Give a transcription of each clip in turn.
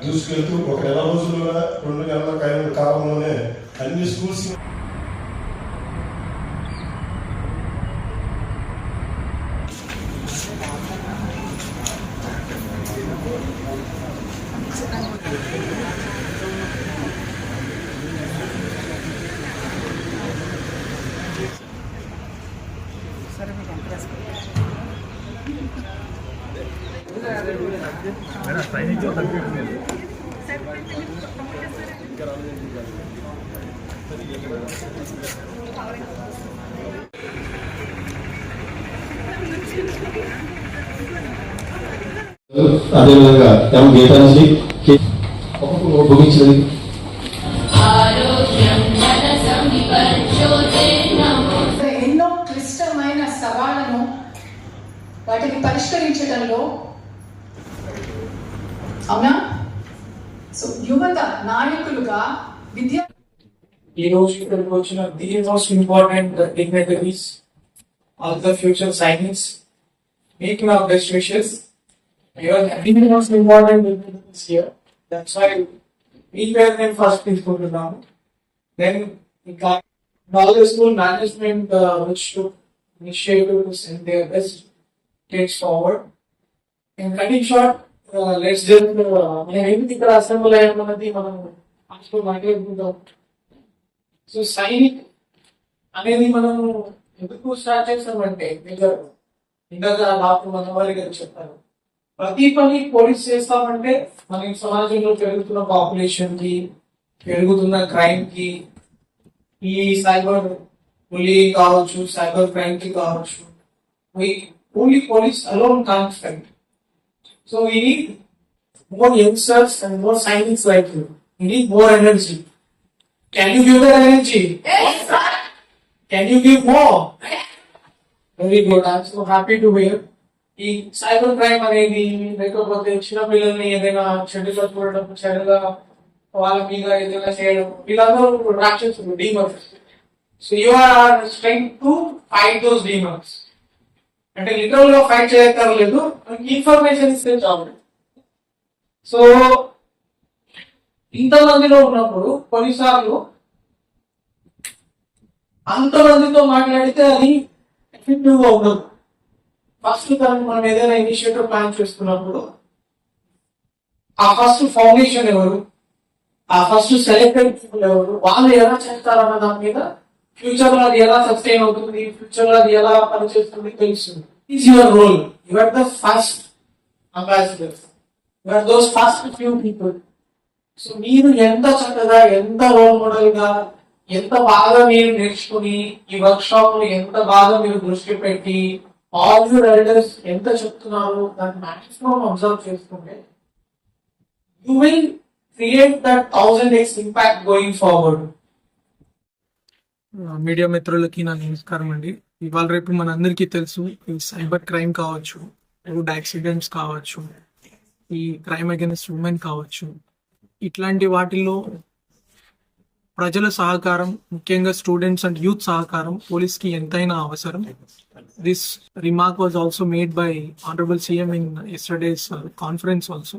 దూసుకెళ్తూ ఒక నెల రోజుల్లో రెండు నెలల కాలం- కాలంలోనే అన్ని స్కూల్స్ అదేవిధంగా ఎం గీతాంజలి ఒక్కొక్క ముగించినది ఆరోగ్యం వాటిని పరిష్కరించడంలో అవునా సో యువత నాయకులుగా విద్యా ఈ రోజు ఇక్కడికి వచ్చిన the most important dignitaries all the future science మీకు నా best wishes the most important dignitaries here that's why మీ పేరు నేను ఫస్ట్ తీసుకుంటున్నాను దెన్ ఇంకా knowledge school management which to initiative to send their best kids forward. In cutting short, uh, let's just uh, మనం ఇక్కడ assemble అయ్యామన్నది మనం first మాట్లాడుకుంటాం so Sainik అనేది మనం ఎందుకు స్టార్ట్ చేస్తామంటే ఇంకా ఇందాక డాక్టర్ మనవారి గారు చెప్తారు ప్రతి పని పోలీస్ చేస్తామంటే మన సమాజంలో పెరుగుతున్న పాపులేషన్కి పెరుగుతున్న క్రైమ్కి ఈ సైబర్ బులీ కావచ్చు సైబర్ క్రైమ్కి కావచ్చు Only police alone can fight so we need more youngsters and more sainiks like you we need more energy Can you give that energy? Yes, sir. Can you give more? Very good. I'm so happy to hear. ఈ cyber crime అనేది లేకపోతే చిన్న పిల్లల్ని ఏదైనా చెడుగా చూడడం చెడుగా వాళ్ళ మీద ఏదైనా చేయడం వీళ్ళందరూ రాక్షసులు demons so you are strong to fight those demons అంటే లిటరల్గా ఫైట్ చేయక్కర్లేదు ఇన్ఫర్మేషన్ ఇస్తే చాలు. సో ఇంతమందిలో ఉన్నప్పుడు కొన్నిసార్లు అంతమందితో మాట్లాడితే అది ఎఫెక్టివ్గా ఉండదు. ఫస్ట్ తరం మనం ఏదైనా ఇనిషియేటివ్ ప్లాన్ చేస్తున్నప్పుడు ఆ ఫస్ట్ ఫౌండేషన్ ఎవరు? ఆ ఫస్ట్ సెలెక్టెడ్ పీపుల్ ఎవరు? వాళ్ళు ఎలా చేస్తారన్న దాని మీద ఫ్యూచర్లో అది ఎలా సస్టైన్ అవుతుంది? ఫ్యూచర్లో అది ఎలా పనిచేస్తుంది తెలుస్తుంది. Is your role your the first ambassadors your those first few people so మీరు ఎంత చక్కగా ఎంత రోల్ మోడల్గా ఎంత బాగా మీరు నేర్చుకుని ఈ వర్క్ షాప్లో ఎంత బాగా మీరు దృష్టి పెట్టి ఆల్ యూర్ ఎల్డర్స్ ఎంత చెప్తున్నారు దాన్ని మాక్సిమం అబ్జర్వ్ చేసుకుంటే you will create that thousand x impact going forward media మిత్రులకి నా నమస్కారం అండి. ఇవాళ రేపు మనందరికీ తెలుసు ఈ సైబర్ క్రైమ్ కావచ్చు రోడ్ యాక్సిడెంట్స్ కావచ్చు ఈ క్రైమ్ అగైన్స్ ఉమెన్ కావచ్చు. ఇట్లాంటి వాటిల్లో ప్రజల సహకారం ముఖ్యంగా స్టూడెంట్స్ అండ్ యూత్ సహకారం పోలీస్కి ఎంతైనా అవసరం. This remark was also made by honourable CM in yesterday's conference also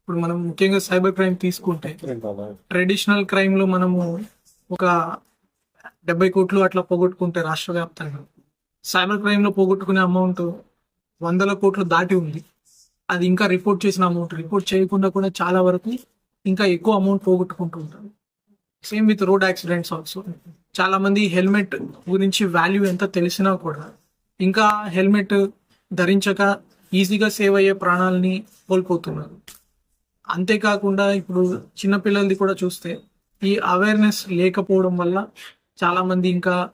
ఇప్పుడు మనం ముఖ్యంగా సైబర్ క్రైమ్ తీసుకుంటే ట్రెడిషనల్ క్రైమ్లో మనము ఒక డెబ్బై కోట్లు అట్లా పోగొట్టుకుంటే రాష్ట్ర వ్యాప్తంగా. సైబర్ క్రైమ్లో పోగొట్టుకునే అమౌంట్ వందల కోట్లు దాటి ఉంది. అది ఇంకా రిపోర్ట్ చేసిన అమౌంట్ రిపోర్ట్ చేయకుండా కూడా చాలా వరకు ఇంకా ఎక్కువ అమౌంట్ పోగొట్టుకుంటూ ఉంటారు. Same with road accidents also చాలా మంది హెల్మెట్ గురించి వాల్యూ ఎంత తెలిసినా కూడా ఇంకా హెల్మెట్ ధరించక ఈజీగా సేవ్ అయ్యే ప్రాణాలని కోల్పోతున్నారు. అంతేకాకుండా ఇప్పుడు చిన్నపిల్లలది కూడా చూస్తే ఈ అవేర్నెస్ లేకపోవడం వల్ల చాలా మంది ఇంకా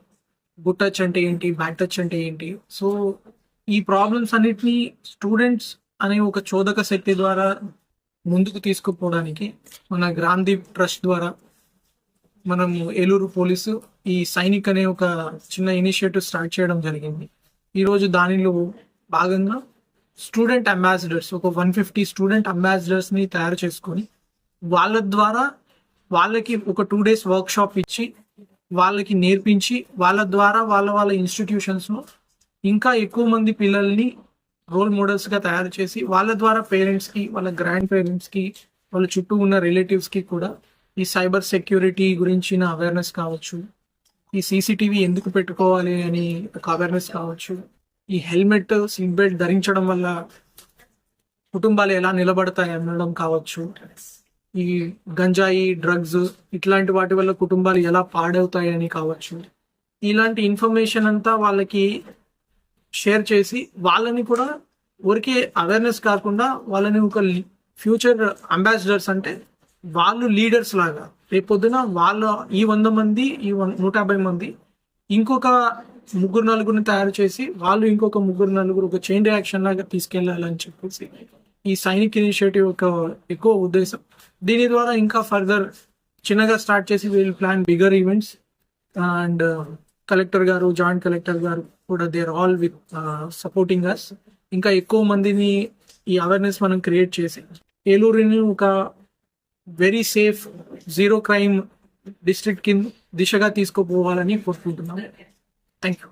గుడ్ టచ్ అంటే ఏంటి బ్యాడ్ టచ్ అంటే ఏంటి? సో ఈ ప్రాబ్లమ్స్ అన్నిటినీ స్టూడెంట్స్ అనే ఒక చోదక శక్తి ద్వారా ముందుకు తీసుకుపోవడానికి మన గ్రాంధీప్ ట్రస్ట్ ద్వారా మనము ఏలూరు పోలీసు ఈ సైనిక్ అనే ఒక చిన్న ఇనిషియేటివ్ స్టార్ట్ చేయడం జరిగింది. ఈరోజు దానిలో భాగంగా స్టూడెంట్ అంబాసిడర్స్ ఒక వన్ ఫిఫ్టీ స్టూడెంట్ అంబాసిడర్స్ని తయారు చేసుకొని వాళ్ళ ద్వారా వాళ్ళకి ఒక టూ డేస్ వర్క్షాప్ ఇచ్చి వాళ్ళకి నేర్పించి వాళ్ళ ద్వారా వాళ్ళ వాళ్ళ ఇన్స్టిట్యూషన్స్లో ఇంకా ఎక్కువ మంది పిల్లల్ని రోల్ మోడల్స్గా తయారు చేసి వాళ్ళ ద్వారా పేరెంట్స్కి వాళ్ళ గ్రాండ్ పేరెంట్స్కి వాళ్ళ చుట్టూ ఉన్న రిలేటివ్స్కి కూడా ఈ సైబర్ సెక్యూరిటీ గురించిన అవేర్నెస్ కావచ్చు. ఈ సీసీటీవీ ఎందుకు పెట్టుకోవాలి అని ఒక అవేర్నెస్ కావచ్చు. ఈ హెల్మెట్ సీట్ బెల్ట్ ధరించడం వల్ల కుటుంబాలు ఎలా నిలబడతాయి అనడం కావచ్చు. ఈ గంజాయి డ్రగ్స్ ఇట్లాంటి వాటి వల్ల కుటుంబాలు ఎలా పాడవుతాయని కావచ్చు. ఇలాంటి ఇన్ఫర్మేషన్ అంతా వాళ్ళకి షేర్ చేసి వాళ్ళని కూడా ఊరికే అవేర్నెస్ కాకుండా వాళ్ళని ఒక ఫ్యూచర్ అంబాసిడర్స్ అంటే వాళ్ళు లీడర్స్ లాగా. రేపొద్దున వాళ్ళ ఈ వంద మంది ఈ నూట యాభై మంది ఇంకొక ముగ్గురు నలుగురిని తయారు చేసి వాళ్ళు ఇంకొక ముగ్గురు నలుగురు ఒక చైన్ రియాక్షన్ లాగా తీసుకెళ్ళాలని చెప్పేసి ఈ సైనిక్ ఇనిషియేటివ్ ఒక ఎక్కువ ఉద్దేశం. దీని ద్వారా ఇంకా ఫర్దర్ చిన్నగా స్టార్ట్ చేసి we'll plan bigger events and collector గారు జాయింట్ కలెక్టర్ గారు కూడా they are all with supporting us ఇంకా ఎక్కువ మందిని ఈ అవేర్నెస్ మనం క్రియేట్ చేసి ఏలూరుని ఒక very safe zero crime district కింద దిశగా తీసుకుపోవాలని కోరుకుంటున్నాం. Thank you